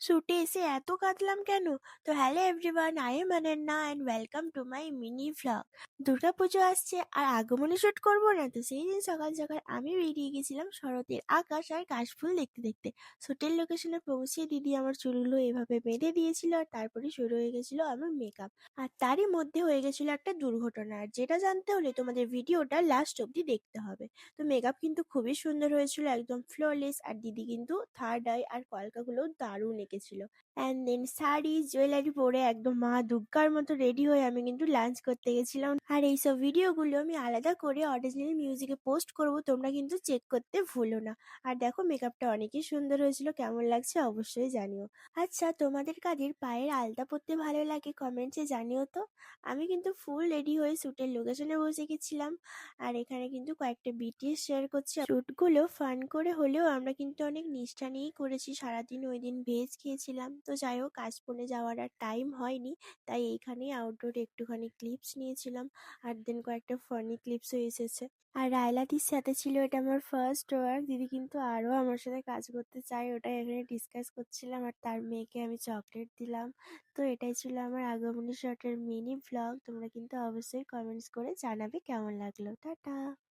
শুটে এসে এত কাঁদলাম কেন? তো hello everyone, I am Ananya and welcome to my mini vlog. Durga Puja আসছে আর আগমনে শ্যুট করব না তো সেই দিন সকাল সকাল আমি বেরিয়ে গেছিলাম শরতের আকাশ আর কাশফুল দেখতে দেখতে শুটের লোকেশনে পৌঁছে দিদি আমার চুলগুলো এভাবে বেঁধে দিয়েছিল আর তারপরে শুরু হয়ে গেছিল আমার মেকআপ আর তারই মধ্যে হয়ে গেছিল একটা দুর্ঘটনা আর যেটা জানতে হলে তোমাদের ভিডিওটা লাস্ট অবধি দেখতে হবে তো মেকআপ কিন্তু খুবই সুন্দর হয়েছিল একদম ফ্লোলেস আর দিদি কিন্তু থার্ড আই আর কলকাগুলো দারুণ এঁকেছিল অ্যান্ড দেন শাড়ি জুয়েলারি পরে একদম মা দুর্গার মতো রেডি হয়ে আমি কিন্তু লাঞ্চ করতে গেছিলাম। আর এইসব ভিডিওগুলো আমি আলাদা করে অরিজিনাল মিউজিকে পোস্ট করব, তোমরা কিন্তু চেক করতে ভুলো না। আর দেখো মেকআপটা অনেকই সুন্দর হয়েছিল, কেমন লাগছে অবশ্যই জানিও। আচ্ছা তোমাদের কাদের পায়ের আলতা পরতে ভালো লাগে কমেন্টসে জানিও তো। আমি কিন্তু ফুল রেডি হয়ে শ্যুটের লোকেশনে বসে গেছিলাম। আর এখানে কিন্তু কয়েকটা বিটিএস শেয়ার করছি। শ্যুটগুলো ফান করে হলেও আমরা কিন্তু অনেক নিষ্ঠা নিয়েই করেছি। সারাদিন ওই দিন ভেজ খেয়েছিলাম। তো যাই হোক কাশবনে যাওয়ার আর টাইম হয়নি। তাই এইখানেই আউটডোরে একটুখানি ক্লিপস নিয়েছিলাম। আর দেন কয়েকটা ফানি ক্লিপসও এসেছে। আর রায়লাদির সাথে ছিল এটা আমার ফার্স্ট ওয়ার্ক দিদি কিন্তু আরও আমার সাথে কাজ করতে চায়। ওটা এখানে ডিসকাস করছিলাম। আর তার মেয়েকে আমি চকলেট দিলাম। তো এটাই ছিল আমার আগমনী শটের মিনি ভ্লগ তোমরা কিন্তু অবশ্যই কমেন্টস করে জানাবে কেমন লাগল। টাটা!